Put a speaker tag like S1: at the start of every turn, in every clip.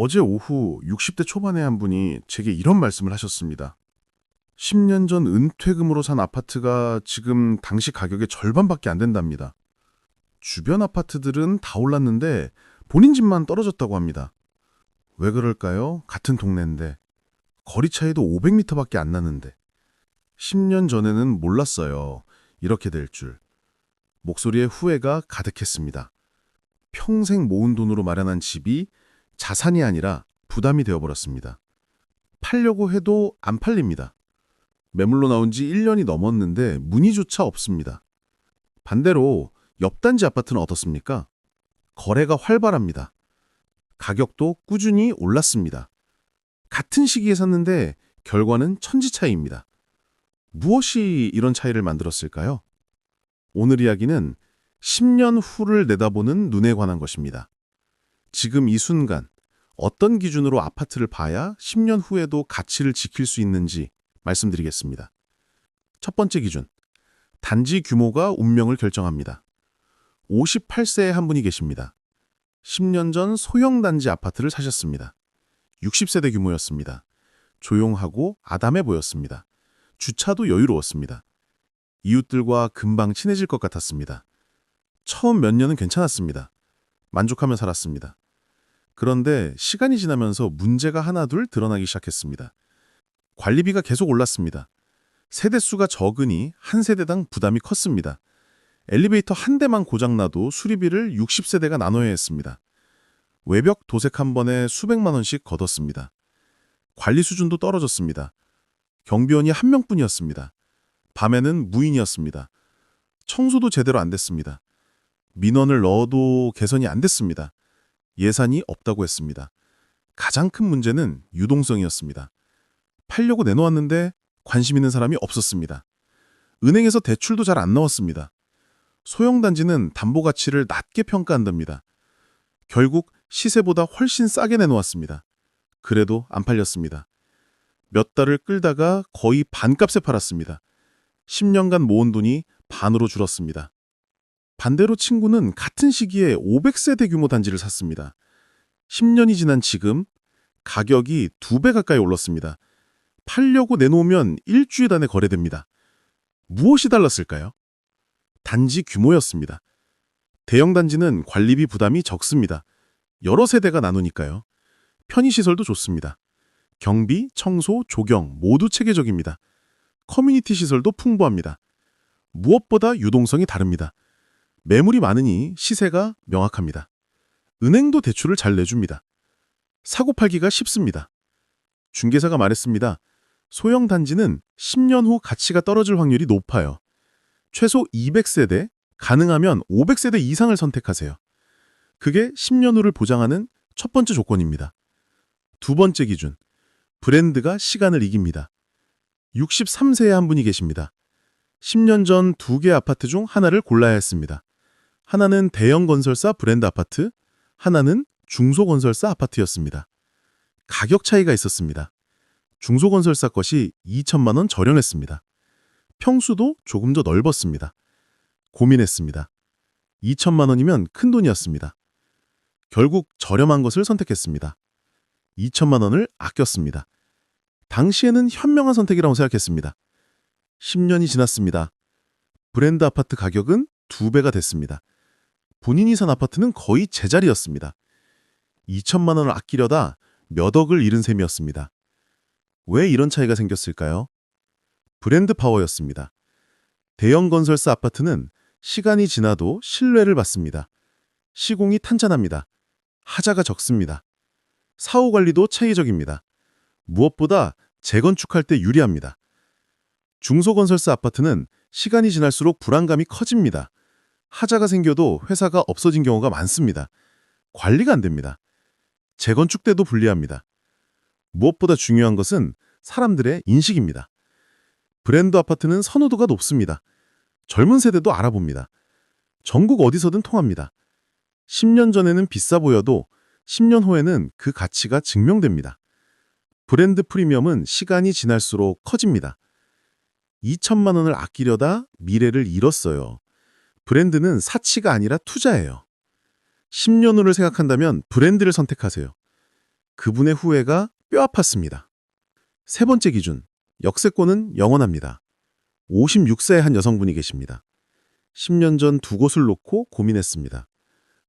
S1: 어제 오후 60대 초반의 한 분이 제게 이런 말씀을 하셨습니다. 10년 전 은퇴금으로 산 아파트가 지금 당시 가격의 절반밖에 안 된답니다. 주변 아파트들은 다 올랐는데 본인 집만 떨어졌다고 합니다. 왜 그럴까요? 같은 동네인데. 거리 차이도 500m밖에 안 나는데. 10년 전에는 몰랐어요. 이렇게 될 줄. 목소리에 후회가 가득했습니다. 평생 모은 돈으로 마련한 집이 자산이 아니라 부담이 되어버렸습니다. 팔려고 해도 안 팔립니다. 매물로 나온 지 1년이 넘었는데 문의조차 없습니다. 반대로 옆 단지 아파트는 어떻습니까? 거래가 활발합니다. 가격도 꾸준히 올랐습니다. 같은 시기에 샀는데 결과는 천지 차이입니다. 무엇이 이런 차이를 만들었을까요? 오늘 이야기는 10년 후를 내다보는 눈에 관한 것입니다. 지금 이 순간 어떤 기준으로 아파트를 봐야 10년 후에도 가치를 지킬 수 있는지 말씀드리겠습니다. 첫 번째 기준. 단지 규모가 운명을 결정합니다. 58세의 한 분이 계십니다. 10년 전 소형 단지 아파트를 사셨습니다. 60세대 규모였습니다. 조용하고 아담해 보였습니다. 주차도 여유로웠습니다. 이웃들과 금방 친해질 것 같았습니다. 처음 몇 년은 괜찮았습니다. 만족하며 살았습니다. 그런데 시간이 지나면서 문제가 하나둘 드러나기 시작했습니다. 관리비가 계속 올랐습니다. 세대수가 적으니 한 세대당 부담이 컸습니다. 엘리베이터 한 대만 고장나도 수리비를 60세대가 나눠야 했습니다. 외벽 도색 한 번에 수백만 원씩 걷었습니다. 관리 수준도 떨어졌습니다. 경비원이 한 명뿐이었습니다. 밤에는 무인이었습니다. 청소도 제대로 안 됐습니다. 민원을 넣어도 개선이 안 됐습니다. 예산이 없다고 했습니다. 가장 큰 문제는 유동성이었습니다. 팔려고 내놓았는데 관심 있는 사람이 없었습니다. 은행에서 대출도 잘 안 나왔습니다. 소형 단지는 담보 가치를 낮게 평가한답니다. 결국 시세보다 훨씬 싸게 내놓았습니다. 그래도 안 팔렸습니다. 몇 달을 끌다가 거의 반값에 팔았습니다. 10년간 모은 돈이 반으로 줄었습니다. 반대로 친구는 같은 시기에 500세대 규모 단지를 샀습니다. 10년이 지난 지금 가격이 두배 가까이 올랐습니다. 팔려고 내놓으면 일주일 안에 거래됩니다. 무엇이 달랐을까요? 단지 규모였습니다. 대형 단지는 관리비 부담이 적습니다. 여러 세대가 나누니까요. 편의시설도 좋습니다. 경비, 청소, 조경 모두 체계적입니다. 커뮤니티 시설도 풍부합니다. 무엇보다 유동성이 다릅니다. 매물이 많으니 시세가 명확합니다. 은행도 대출을 잘 내줍니다. 사고 팔기가 쉽습니다. 중개사가 말했습니다. 소형 단지는 10년 후 가치가 떨어질 확률이 높아요. 최소 200세대, 가능하면 500세대 이상을 선택하세요. 그게 10년 후를 보장하는 첫 번째 조건입니다. 두 번째 기준, 브랜드가 시간을 이깁니다. 63세의 한 분이 계십니다. 10년 전 두 개 아파트 중 하나를 골라야 했습니다. 하나는 대형 건설사 브랜드 아파트, 하나는 중소건설사 아파트였습니다. 가격 차이가 있었습니다. 중소건설사 것이 2천만 원 저렴했습니다. 평수도 조금 더 넓었습니다. 고민했습니다. 2천만 원이면 큰 돈이었습니다. 결국 저렴한 것을 선택했습니다. 2천만 원을 아꼈습니다. 당시에는 현명한 선택이라고 생각했습니다. 10년이 지났습니다. 브랜드 아파트 가격은 두 배가 됐습니다. 본인이 산 아파트는 거의 제자리였습니다. 2천만 원을 아끼려다 몇 억을 잃은 셈이었습니다. 왜 이런 차이가 생겼을까요? 브랜드 파워였습니다. 대형 건설사 아파트는 시간이 지나도 신뢰를 받습니다. 시공이 탄탄합니다. 하자가 적습니다. 사후 관리도 체계적입니다. 무엇보다 재건축할 때 유리합니다. 중소건설사 아파트는 시간이 지날수록 불안감이 커집니다. 하자가 생겨도 회사가 없어진 경우가 많습니다. 관리가 안 됩니다. 재건축 때도 불리합니다. 무엇보다 중요한 것은 사람들의 인식입니다. 브랜드 아파트는 선호도가 높습니다. 젊은 세대도 알아봅니다. 전국 어디서든 통합니다. 10년 전에는 비싸 보여도 10년 후에는 그 가치가 증명됩니다. 브랜드 프리미엄은 시간이 지날수록 커집니다. 2천만 원을 아끼려다 미래를 잃었어요. 브랜드는 사치가 아니라 투자예요. 10년 후를 생각한다면 브랜드를 선택하세요.
S2: 그분의 후회가 뼈 아팠습니다. 세 번째 기준, 역세권은 영원합니다. 56세의 한 여성분이 계십니다. 10년 전 두 곳을 놓고 고민했습니다.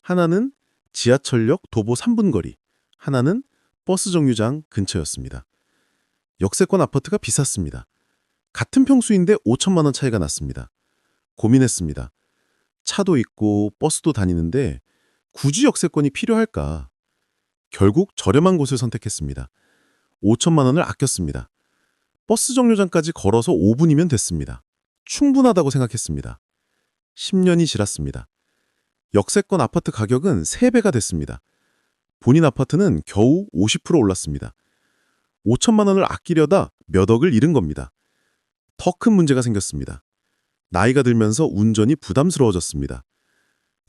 S2: 하나는 지하철역 도보 3분 거리, 하나는 버스 정류장 근처였습니다. 역세권 아파트가 비쌌습니다. 같은 평수인데 5천만 원 차이가 났습니다. 고민했습니다. 차도 있고 버스도 다니는데 굳이 역세권이 필요할까? 결국 저렴한 곳을 선택했습니다. 5천만 원을 아꼈습니다. 버스 정류장까지 걸어서 5분이면 됐습니다. 충분하다고 생각했습니다. 10년이 지났습니다. 역세권 아파트 가격은 3배가 됐습니다. 본인 아파트는 겨우 50% 올랐습니다. 5천만 원을 아끼려다 몇 억을 잃은 겁니다. 더 큰 문제가 생겼습니다. 나이가 들면서 운전이 부담스러워졌습니다.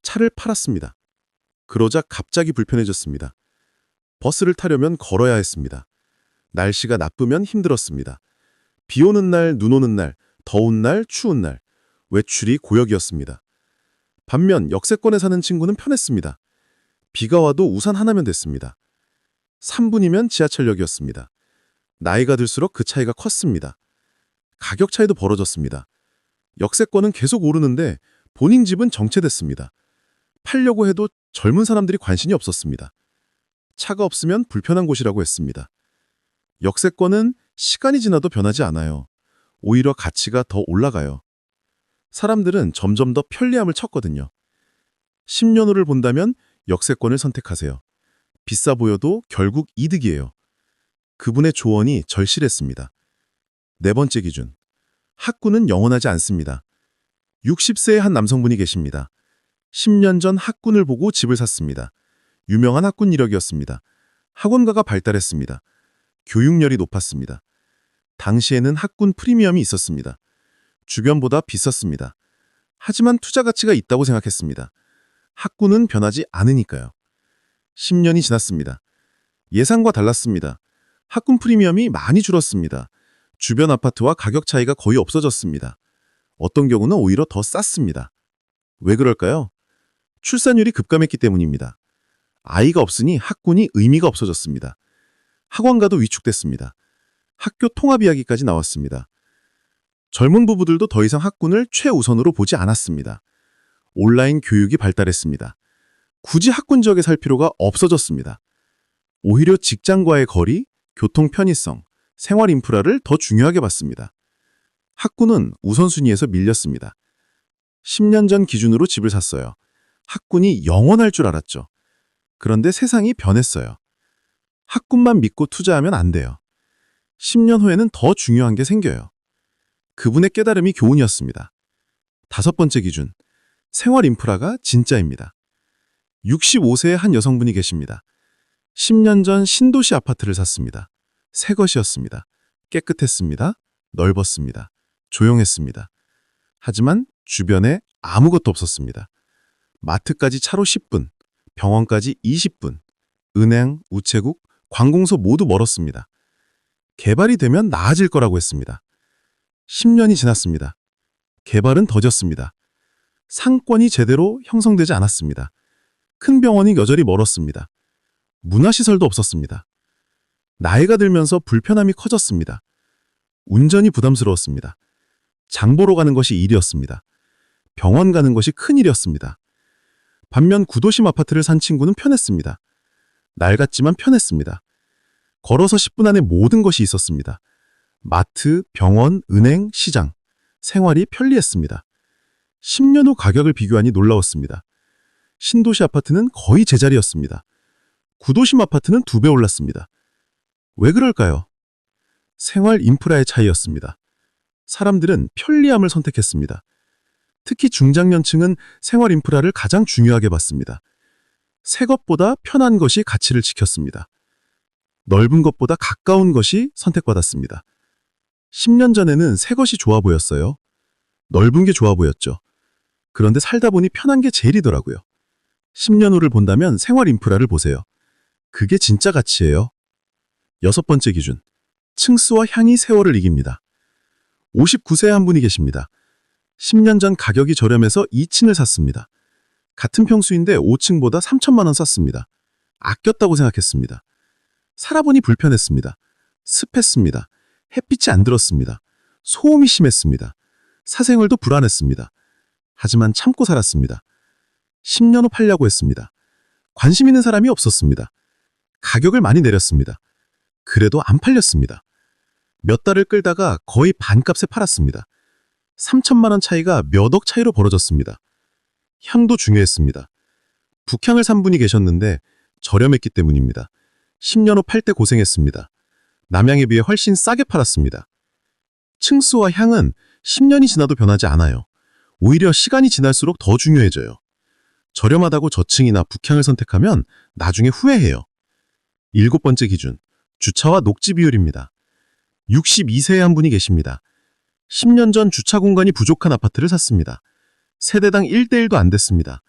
S2: 차를 팔았습니다. 그러자 갑자기 불편해졌습니다. 버스를 타려면 걸어야 했습니다. 날씨가 나쁘면 힘들었습니다. 비 오는 날, 눈 오는 날, 더운 날, 추운 날, 외출이 고역이었습니다. 반면 역세권에 사는 친구는 편했습니다. 비가 와도 우산 하나면 됐습니다. 3분이면 지하철역이었습니다. 나이가 들수록 그 차이가 컸습니다. 가격 차이도 벌어졌습니다. 역세권은 계속 오르는데 본인 집은 정체됐습니다. 팔려고 해도 젊은 사람들이 관심이 없었습니다. 차가 없으면 불편한 곳이라고 했습니다. 역세권은 시간이 지나도 변하지 않아요. 오히려 가치가 더 올라가요. 사람들은 점점 더 편리함을 찾거든요. 10년 후를 본다면 역세권을 선택하세요. 비싸 보여도 결국 이득이에요. 그분의 조언이 절실했습니다. 네 번째 기준. 학구는 영원하지 않습니다. 60세의 한 남성분이 계십니다. 10년 전 학군을 보고 집을 샀습니다. 유명한 학군 이력이었습니다. 학원가가 발달했습니다. 교육열이 높았습니다. 당시에는 학군 프리미엄이 있었습니다. 주변보다 비쌌습니다. 하지만 투자 가치가 있다고 생각했습니다. 학군은 변하지 않으니까요. 10년이 지났습니다. 예상과 달랐습니다. 학군 프리미엄이 많이 줄었습니다. 주변 아파트와 가격 차이가 거의 없어졌습니다. 어떤 경우는 오히려 더 쌌습니다. 왜 그럴까요? 출산율이 급감했기 때문입니다. 아이가 없으니 학군이 의미가 없어졌습니다. 학원가도 위축됐습니다. 학교 통합 이야기까지 나왔습니다. 젊은 부부들도 더 이상 학군을 최우선으로 보지 않았습니다. 온라인 교육이 발달했습니다. 굳이 학군 지역에 살 필요가 없어졌습니다. 오히려 직장과의 거리, 교통 편의성, 생활 인프라를 더 중요하게 봤습니다. 학군은 우선순위에서 밀렸습니다. 10년 전 기준으로 집을 샀어요. 학군이 영원할 줄 알았죠. 그런데 세상이 변했어요. 학군만 믿고 투자하면 안 돼요. 10년 후에는 더 중요한 게 생겨요. 그분의 깨달음이 교훈이었습니다. 다섯 번째 기준, 생활 인프라가 진짜입니다. 65세의 한 여성분이 계십니다. 10년 전 신도시 아파트를 샀습니다. 새 것이었습니다. 깨끗했습니다. 넓었습니다. 조용했습니다. 하지만 주변에 아무것도 없었습니다. 마트까지 차로 10분, 병원까지 20분, 은행, 우체국, 관공서 모두 멀었습니다. 개발이 되면 나아질 거라고 했습니다. 10년이 지났습니다. 개발은 더뎠습니다. 상권이 제대로 형성되지 않았습니다. 큰 병원이 여전히 멀었습니다. 문화시설도 없었습니다. 나이가 들면서 불편함이 커졌습니다. 운전이 부담스러웠습니다. 장 보러 가는 것이 일이었습니다. 병원 가는 것이 큰일이었습니다. 반면 구도심 아파트를 산 친구는 편했습니다. 낡았지만 편했습니다. 걸어서 10분 안에 모든 것이 있었습니다. 마트, 병원, 은행, 시장. 생활이 편리했습니다. 10년 후 가격을 비교하니 놀라웠습니다. 신도시 아파트는 거의 제자리였습니다. 구도심 아파트는 두 배 올랐습니다. 왜 그럴까요? 생활 인프라의 차이였습니다. 사람들은 편리함을 선택했습니다. 특히 중장년층은 생활 인프라를 가장 중요하게 봤습니다. 새 것보다 편한 것이 가치를 지켰습니다. 넓은 것보다 가까운 것이 선택받았습니다. 10년 전에는 새 것이 좋아 보였어요. 넓은 게 좋아 보였죠. 그런데 살다 보니 편한 게 제일이더라고요. 10년 후를 본다면 생활 인프라를 보세요. 그게 진짜 가치예요. 여섯 번째 기준. 층수와 향이 세월을 이깁니다. 59세의 한 분이 계십니다. 10년 전 가격이 저렴해서 2층을 샀습니다. 같은 평수인데 5층보다 3천만 원 쌌습니다. 아꼈다고 생각했습니다. 살아보니 불편했습니다. 습했습니다. 햇빛이 안 들었습니다. 소음이 심했습니다. 사생활도 불안했습니다. 하지만 참고 살았습니다. 10년 후 팔려고 했습니다. 관심 있는 사람이 없었습니다. 가격을 많이 내렸습니다. 그래도 안 팔렸습니다. 몇 달을 끌다가 거의 반값에 팔았습니다. 3천만 원 차이가 몇 억 차이로 벌어졌습니다. 향도 중요했습니다. 북향을 산 분이 계셨는데 저렴했기 때문입니다. 10년 후 팔 때 고생했습니다. 남향에 비해 훨씬 싸게 팔았습니다. 층수와 향은 10년이 지나도 변하지 않아요. 오히려 시간이 지날수록 더 중요해져요. 저렴하다고 저층이나 북향을 선택하면 나중에 후회해요. 일곱 번째 기준, 주차와 녹지 비율입니다. 62세의 한 분이 계십니다. 10년 전 주차 공간이 부족한 아파트를 샀습니다. 세대당 1대1도 안 됐습니다.